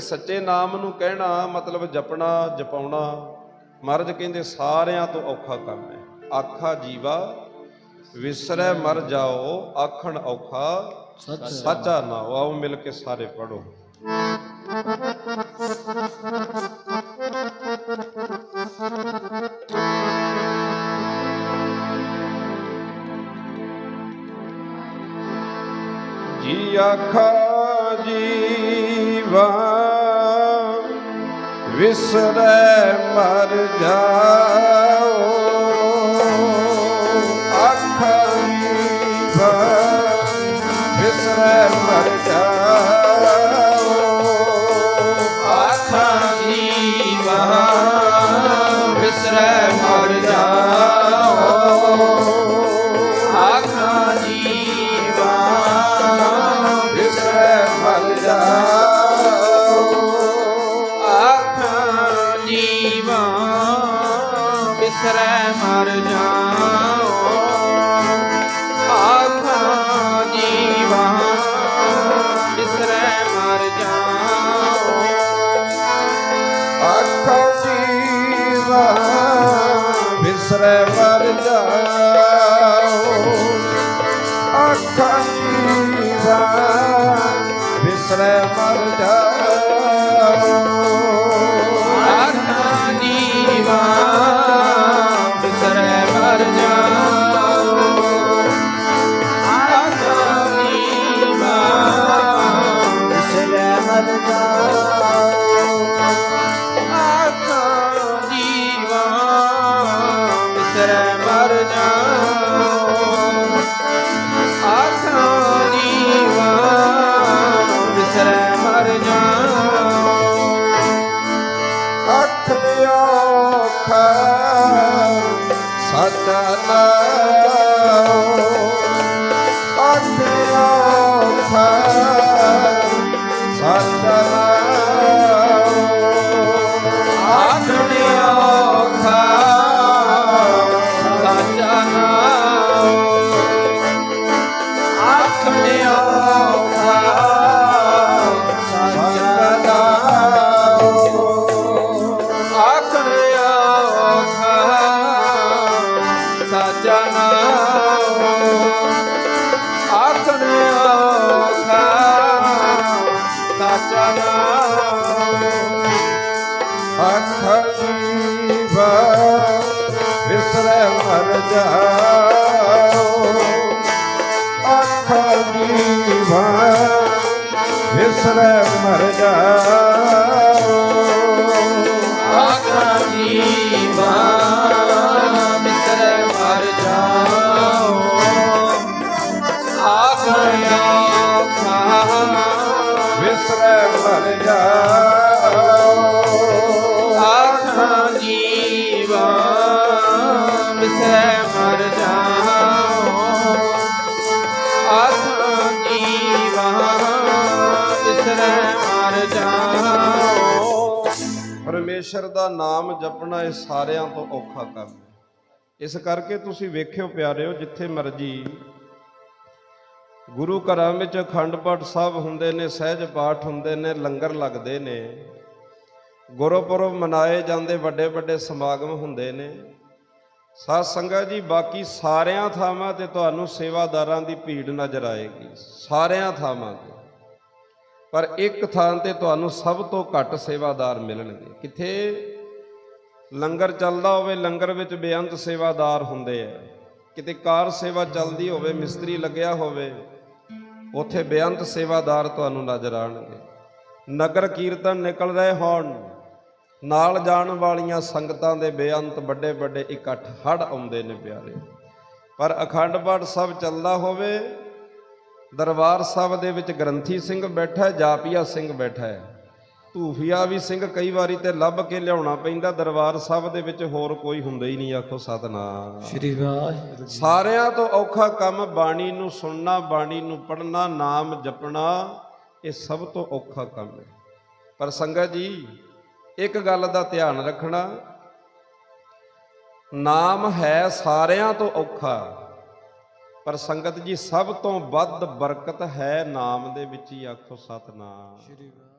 ਸੱਚੇ ਨਾਮ ਨੂੰ ਕਹਿਣਾ ਮਤਲਬ ਜਪਣਾ, ਜਪਾਉਣਾ। ਮਹਾਰਾਜ ਕਹਿੰਦੇ ਸਾਰਿਆਂ ਤੋਂ ਔਖਾ ਕੰਮ ਹੈ। ਆਖਾ ਜੀਵਾ, ਵਿਸਰੈ ਮਰ ਜਾਓ, ਆਖਣ ਔਖਾ, ਸੱਚਾ ਨਾ ਆਓ ਮਿਲ ਕੇ ਸਾਰੇ ਪੜੋ ਜੀ ਆਖਾ ਜੀਵਾ ਵਿਸਰੈ ਮਰ ਜਾਓ। ਵਿਸਰੈ ਮਰ ਜਾਓ। ਆਖਾਂ ਜੀਵਾ ਵਿਸਰੈ ਮਰ ਜਾਓ। ਆਖਾਂ ਜੀਵਾ ਵਿਸਰੈ ਮਰ ਜਾਓ। ਆਖਾਂ ਜੀਵਾ ਵਿਸਰੈ ਮਰ ਜਾਓ। time. ਵਿਸਰੈ ਮਰ ਜਾਓ ਅੱਖਾਂ ਦੀ ਮਾਂ ਵਿਸਰੈ ਮਰ ਜਾਓ ਅੱਖਾਂ ਦੀ ਮਾਂ ਪਰਮੇਸ਼ਰ ਦਾ ਨਾਮ ਜਪਣਾ ਇਹ ਸਾਰਿਆਂ ਤੋਂ ਔਖਾ ਕੰਮ ਹੈ। ਇਸ ਕਰਕੇ ਤੁਸੀਂ ਵੇਖਿਓ ਪਿਆਰਿਓ, ਜਿੱਥੇ ਮਰਜ਼ੀ ਗੁਰੂ ਘਰਾਂ ਵਿੱਚ ਅਖੰਡ ਪਾਠ ਸਾਹਿਬ ਹੁੰਦੇ ਨੇ, ਸਹਿਜ ਪਾਠ ਹੁੰਦੇ ਨੇ, ਲੰਗਰ ਲੱਗਦੇ ਨੇ, ਗੁਰਪੁਰਬ ਮਨਾਏ ਜਾਂਦੇ ਵੱਡੇ ਵੱਡੇ ਸਮਾਗਮ ਹੁੰਦੇ ਨੇ। ਸਾਧ ਸੰਗਤ ਜੀ, ਬਾਕੀ ਸਾਰਿਆਂ ਥਾਵਾਂ ਤੇ ਤੁਹਾਨੂੰ ਸੇਵਾਦਾਰਾਂ ਦੀ ਭੀੜ ਨਜ਼ਰ ਆਏਗੀ, ਸਾਰਿਆਂ ਥਾਵਾਂ ਤੇ। ਪਰ ਇੱਕ ਥਾਂ ਤੇ ਤੁਹਾਨੂੰ ਸਭ ਤੋਂ ਘੱਟ ਸੇਵਾਦਾਰ ਮਿਲਣਗੇ। ਕਿੱਥੇ? ਲੰਗਰ ਚੱਲਦਾ ਹੋਵੇ, ਲੰਗਰ ਵਿੱਚ ਬੇਅੰਤ ਸੇਵਾਦਾਰ ਹੁੰਦੇ ਆ। ਕਿਤੇ ਕਾਰ ਸੇਵਾ ਚੱਲਦੀ ਹੋਵੇ, ਮਿਸਤਰੀ ਲੱਗਿਆ ਹੋਵੇ, ਉੱਥੇ ਬੇਅੰਤ ਸੇਵਾਦਾਰ ਤੁਹਾਨੂੰ ਨਜ਼ਰ ਆਣਗੇ। ਨਗਰ ਕੀਰਤਨ ਨਿਕਲ ਰਹੇ ਹੋਣ। ਨਾਲ ਜਾਣ ਵਾਲੀਆਂ ਸੰਗਤਾਂ ਦੇ ਬੇਅੰਤ ਵੱਡੇ ਵੱਡੇ ਇਕੱਠ ਹੜ ਆਉਂਦੇ ਨੇ ਪਿਆਰੇ। ਪਰ ਅਖੰਡ ਪਾਠ ਸਭ ਚੱਲਦਾ ਹੋਵੇ ਦਰਬਾਰ ਸਾਹਿਬ ਦੇ ਵਿੱਚ ਗ੍ਰੰਥੀ ਸਿੰਘ ਬੈਠਾ ਹੈ ਜਾਪੀਆ ਸਿੰਘ ਬੈਠਾ ਹੈ। ਧੂਫੀਆ ਵੀ ਸਿੰਘ ਕਈ ਵਾਰੀ ਤੇ ਲੱਭ ਕੇ ਲਿਆਉਣਾ ਪੈਂਦਾ ਦਰਬਾਰ ਸਾਹਿਬ ਦੇ ਵਿੱਚ ਹੋਰ ਕੋਈ ਹੁੰਦਾ ਹੀ ਨਹੀਂ ਆਖੋ ਸਤਨਾਮ। ਸ਼੍ਰੀ ਵਾਹਿਗੁਰੂ ਸਾਰਿਆਂ ਤੋਂ ਔਖਾ ਕੰਮ ਬਾਣੀ ਨੂੰ ਸੁਣਨਾ ਬਾਣੀ ਨੂੰ ਪੜ੍ਹਨਾ ਨਾਮ ਜਪਣਾ ਇਹ ਸਭ ਤੋਂ ਔਖਾ ਕੰਮ ਹੈ। ਪਰ ਸੰਗਤ ਜੀ ਇੱਕ ਗੱਲ ਦਾ ਧਿਆਨ ਰੱਖਣਾ ਨਾਮ ਹੈ ਸਾਰਿਆਂ ਤੋਂ ਔਖਾ। ਪਰ ਸੰਗਤ ਜੀ ਸਭ ਤੋਂ ਵੱਧ ਬਰਕਤ ਹੈ ਨਾਮ ਦੇ ਵਿੱਚ ਹੀ ਆਖੋ ਸਤਨਾਮ। ਸ਼੍ਰੀ ਵਾਹਿਗੁਰੂ